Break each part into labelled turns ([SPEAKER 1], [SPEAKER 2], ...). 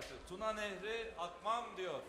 [SPEAKER 1] karşı Tuna Nehri akmam diyor.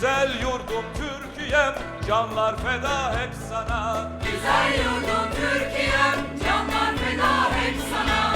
[SPEAKER 1] Güzel yurdum Türkiye'm canlar feda hep sana.
[SPEAKER 2] Güzel yurdum Türkiye'm canlar feda hep sana.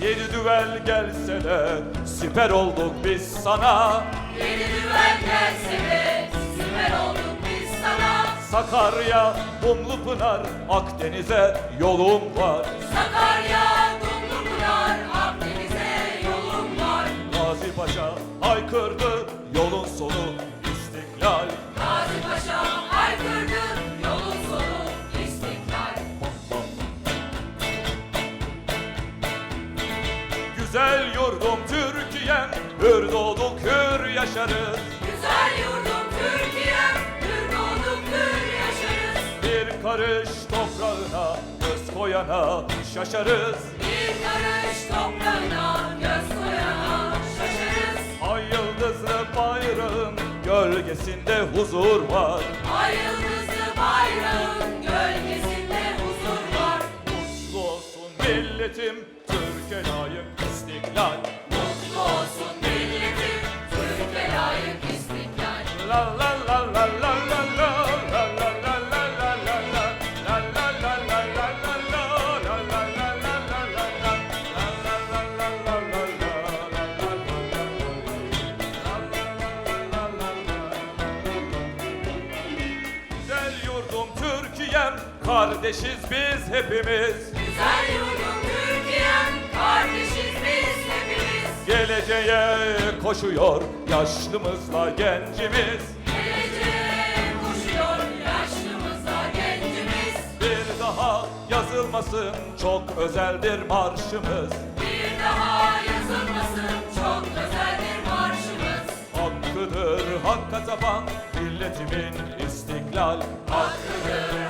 [SPEAKER 1] Yeni düvel gelse de siper olduk biz sana.
[SPEAKER 2] Yeni düvel gelse de siper olduk biz sana.
[SPEAKER 1] Sakarya, Dumlupınar, Akdeniz'e yolum var.
[SPEAKER 2] Sakarya, Dumlupınar, Akdeniz'e yolum var.
[SPEAKER 1] Gazi Paşa haykırdı yolun sonu toprağına şaşarız.
[SPEAKER 2] Bir karış toprağına göz koyana şaşarız.
[SPEAKER 1] Ay yıldızlı bayrağın gölgesinde huzur var.
[SPEAKER 2] Ay yıldızlı bayrağın gölgesinde huzur var.
[SPEAKER 1] Mutlu olsun milletim Türkiye'm kardeşiz biz hepimiz.
[SPEAKER 2] Güzel yurdum Türkiye'm kardeşiz biz hepimiz. Geleceğe koşuyor yaşlımızla gencimiz.
[SPEAKER 1] Geleceğe koşuyor yaşlımızla gencimiz.
[SPEAKER 2] Bir daha yazılmasın çok özeldir marşımız.
[SPEAKER 1] Bir daha yazılmasın çok özeldir marşımız.
[SPEAKER 2] Hakkıdır hakka taban milletimin istiklal
[SPEAKER 1] hakkıdır.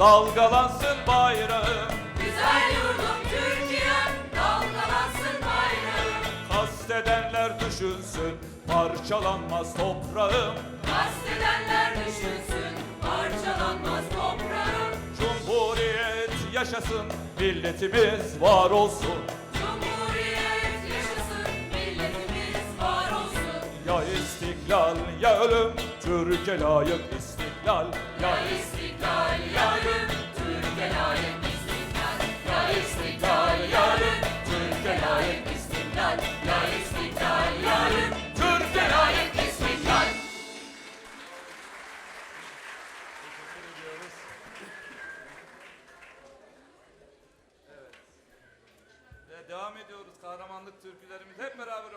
[SPEAKER 2] Dalgalansın bayrağım.
[SPEAKER 1] Güzel yurdum Türkiye'm dalgalansın bayrağım.
[SPEAKER 2] Kastedenler düşünsün parçalanmaz toprağım.
[SPEAKER 1] Kastedenler düşünsün parçalanmaz toprağım.
[SPEAKER 2] Cumhuriyet yaşasın milletimiz var olsun.
[SPEAKER 1] Cumhuriyet yaşasın milletimiz var olsun.
[SPEAKER 2] Ya istiklal ya ölüm Türkiye layık istiklal.
[SPEAKER 1] Ya istiklal
[SPEAKER 2] devam ediyoruz. Kahramanlık türkülerimiz hep beraber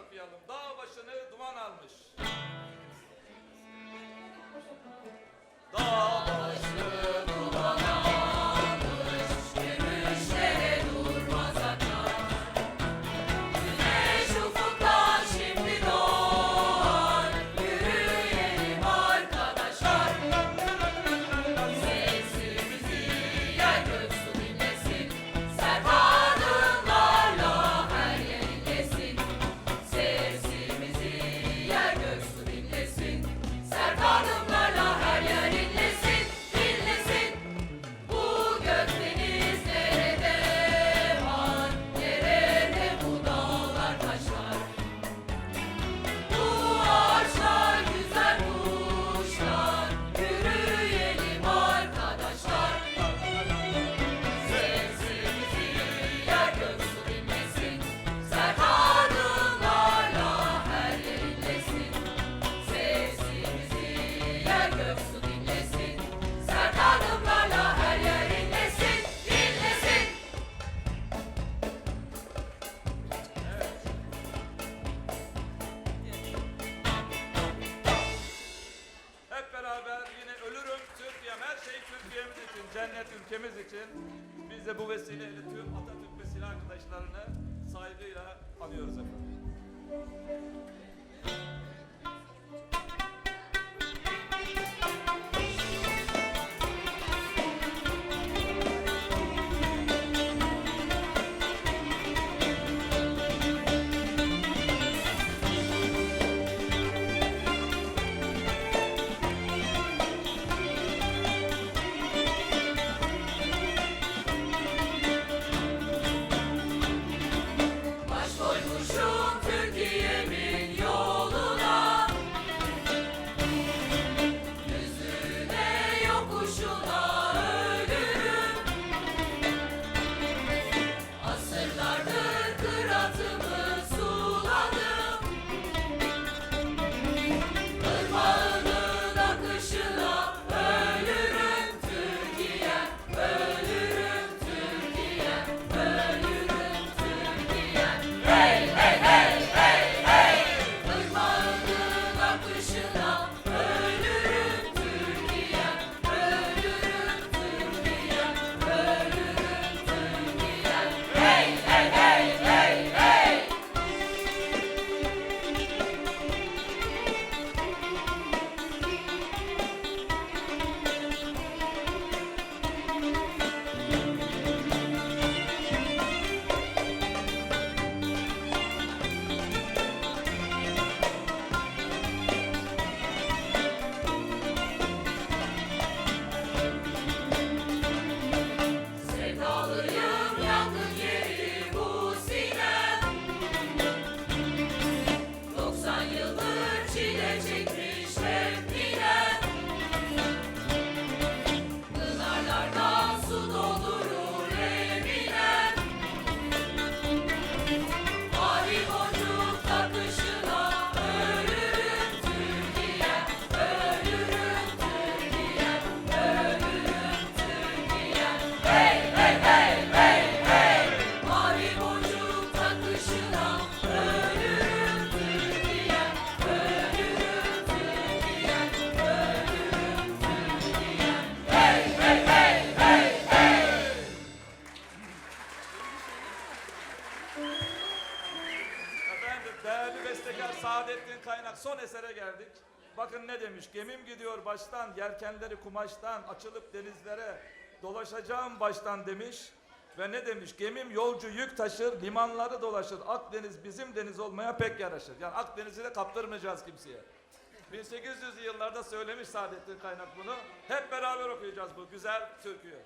[SPEAKER 2] Saadettin Kaynak son esere geldik. Bakın ne demiş? Gemim gidiyor baştan, yelkenleri kumaştan, açılıp denizlere dolaşacağım baştan demiş. Ve ne demiş? Gemim yolcu yük taşır, limanları dolaşır. Akdeniz bizim deniz olmaya pek yaraşır. Yani Akdeniz'i de kaptırmayacağız kimseye. 1800'lü yıllarda söylemiş Saadettin Kaynak bunu. Hep beraber okuyacağız bu güzel türküyü.